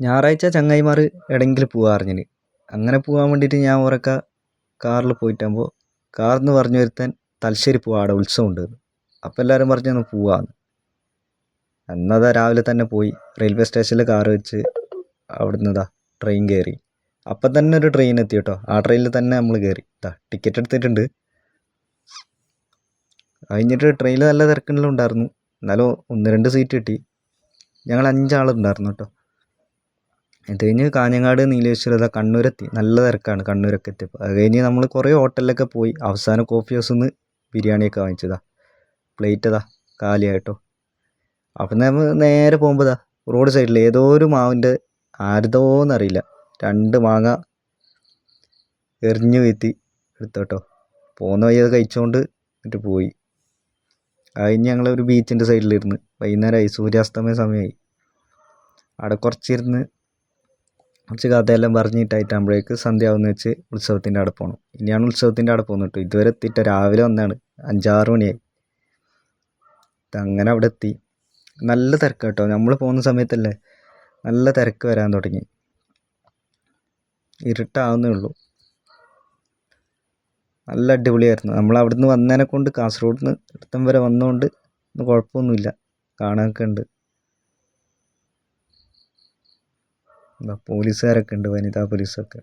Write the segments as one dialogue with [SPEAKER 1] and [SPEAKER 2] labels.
[SPEAKER 1] ഞായറാഴ്ച ചങ്ങായിമാർ എവിടെയെങ്കിലും പോകാൻ അറിഞ്ഞിന് അങ്ങനെ പോകാൻ വേണ്ടിയിട്ട് ഞാൻ ഉറക്ക കാറിൽ പോയിട്ടാകുമ്പോൾ കാറിൽ നിന്ന് പറഞ്ഞു ഒരുത്തൻ തലശ്ശേരി പോവാം അവിടെ ഉത്സവം ഉണ്ട് അപ്പോൾ എല്ലാവരും പറഞ്ഞു ഒന്ന് പോവാന്ന്. അന്നതാ രാവിലെ തന്നെ പോയി റെയിൽവേ സ്റ്റേഷനിൽ കാറ് വെച്ച് അവിടുന്ന് ഇതാ ട്രെയിൻ കയറി അപ്പം തന്നെ ഒരു ട്രെയിൻ എത്തി കേട്ടോ. ആ ട്രെയിനിൽ തന്നെ നമ്മൾ കയറി ഇതാ ടിക്കറ്റ് എടുത്തിട്ടുണ്ട്. കഴിഞ്ഞിട്ട് ട്രെയിനിൽ നല്ല ഉണ്ടായിരുന്നു. എന്നാലും ഒന്ന് രണ്ട് സീറ്റ് കിട്ടി. ഞങ്ങൾ അഞ്ചാളുണ്ടായിരുന്നു കേട്ടോ. ഇത് കഴിഞ്ഞ് കാഞ്ഞങ്ങാട് നീലേശ്വരം കണ്ണൂരെത്തി. നല്ല തിരക്കാണ് കണ്ണൂരൊക്കെ എത്തിയപ്പോൾ അത് കഴിഞ്ഞ് നമ്മൾ കുറേ ഹോട്ടലിലൊക്കെ പോയി അവസാനം കോഫി ഹൗസിൽ നിന്ന് ബിരിയാണിയൊക്കെ വാങ്ങിച്ചതാ. പ്ലേറ്റ് അതാ കാലിയായിട്ടോ. അപ്പം നമ്മൾ നേരെ പോകുമ്പോൾ റോഡ് സൈഡിൽ ഏതോ ഒരു മാവിന്റെ ആരുതോന്നറിയില്ല രണ്ട് മാങ്ങ എറിഞ്ഞു വീഴ്ത്തി എടുത്തോട്ടോ. പോകുന്ന വഴി അത് കഴിച്ചുകൊണ്ട് എന്നിട്ട് പോയി. കഴിഞ്ഞ് ഞങ്ങൾ ഒരു ബീച്ചിന്റെ സൈഡിലിരുന്ന് വൈകുന്നേരമായി സൂര്യാസ്തമയ സമയമായി അവിടെ കുറച്ചിരുന്ന് കുറച്ച് കഥയെല്ലാം പറഞ്ഞിട്ടായിട്ടാകുമ്പോഴേക്ക് സന്ധ്യ ആവുന്ന വെച്ച് ഉത്സവത്തിന്റെ അവിടെ പോകണം ഇനിയാണ് ഉത്സവത്തിന്റെ അവിടെ പോകുന്നത് കേട്ടോ. ഇതുവരെ എത്തിയിട്ട് രാവിലെ വന്നാണ്. അഞ്ചാറ് മണിയായി. അങ്ങനെ അവിടെ എത്തി. നല്ല തിരക്ക് കേട്ടോ. നമ്മൾ പോകുന്ന സമയത്തല്ലേ നല്ല തിരക്ക് വരാൻ തുടങ്ങി. ഇരുട്ടാവുന്നേ ഉള്ളൂ. നല്ല അടിപൊളിയായിരുന്നു. നമ്മൾ അവിടുന്ന് വന്നതിനെ കൊണ്ട് കാസർഗോഡ് നിന്ന് ഇടത്തം വരെ വന്നതുകൊണ്ട് കുഴപ്പമൊന്നുമില്ല. കാണാനൊക്കെ ഉണ്ട്. എന്താ പോലീസുകാരൊക്കെ ഉണ്ട് വനിതാ പോലീസൊക്കെ.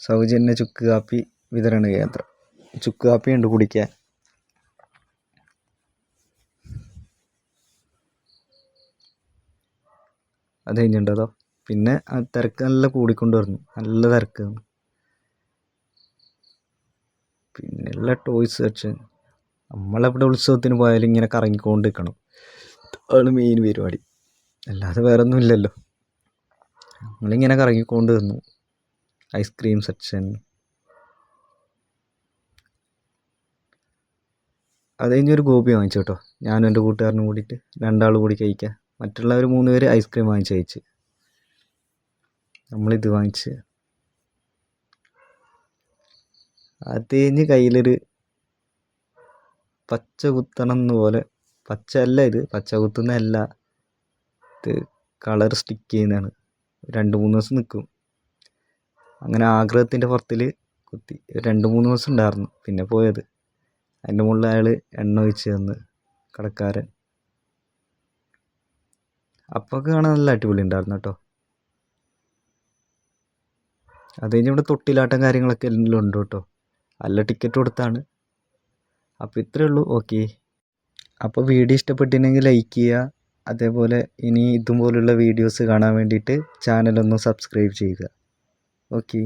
[SPEAKER 1] സൗജന്യ ചുക്ക് കാപ്പി വിതരണ കേന്ദ്രം. ചുക്ക് കാപ്പി ഉണ്ട് കുടിക്കാൻ. അത് കഴിഞ്ഞിട്ടുണ്ടോ പിന്നെ തിരക്ക് നല്ല കൂടിക്കൊണ്ട് വരുന്നു നല്ല തിരക്കാണ്. പിന്നെയുള്ള ടോയ്സ് സെക്ഷൻ നമ്മളെവിടെ ഉത്സവത്തിന് പോയാലും ഇങ്ങനെ കറങ്ങിക്കൊണ്ട് നിൽക്കണം അതാണ് മെയിൻ പരിപാടി. അല്ലാതെ വേറെ ഒന്നും ഇല്ലല്ലോ നമ്മളിങ്ങനെ കറങ്ങിക്കൊണ്ട് നിന്നു. ഐസ്ക്രീം സെക്ഷൻ അത് കഴിഞ്ഞൊരു ഗോപി വാങ്ങിച്ചു കേട്ടോ. ഞാനും എന്റെ കൂട്ടുകാരനും കൂടിയിട്ട് രണ്ടാൾ കൂടി കഴിക്കുക മറ്റുള്ളവർ മൂന്ന് പേര് ഐസ്ക്രീം വാങ്ങിച്ച് കഴിച്ച്. നമ്മളിത് വാങ്ങിച്ച്. അത് കഴിഞ്ഞ് കയ്യിലൊരു പച്ച കുത്തണം പോലെ പച്ച അല്ല ഇത് പച്ച കുത്തുന്നതല്ല ഇത് കളർ സ്റ്റിക്ക് ചെയ്യുന്നതാണ്. രണ്ട് മൂന്ന് ദിവസം നിൽക്കും അങ്ങനെ ആഗ്രഹത്തിന്റെ പുറത്തിൽ കുത്തി. രണ്ട് മൂന്ന് ദിവസം ഉണ്ടായിരുന്നു. പിന്നെ പോയത്. അതിന്റെ മുകളിൽ അയാൾ എണ്ണ ഒഴിച്ച് തന്ന് കടക്കാരൻ. അപ്പൊക്കെ കാണാൻ നല്ല അടിപൊളി ഉണ്ടായിരുന്നു കേട്ടോ. അത് കഴിഞ്ഞ് ഇവിടെ തൊട്ടിലാട്ടം കാര്യങ്ങളൊക്കെ എല്ലാം ഉണ്ട് കേട്ടോ. അല്ല ടിക്കറ്റ് കൊടുത്താണ്. അപ്പോൾ ഇത്രയേ ഉള്ളൂ. ഓക്കെ അപ്പോൾ വീഡിയോ ഇഷ്ടപ്പെട്ടിട്ടുണ്ടെങ്കിൽ ലൈക്ക് ചെയ്യുക. അതേപോലെ ഇനി ഇതുപോലുള്ള വീഡിയോസ് കാണാൻ വേണ്ടിയിട്ട് ചാനലൊന്ന് സബ്സ്ക്രൈബ് ചെയ്യുക. ഓക്കെ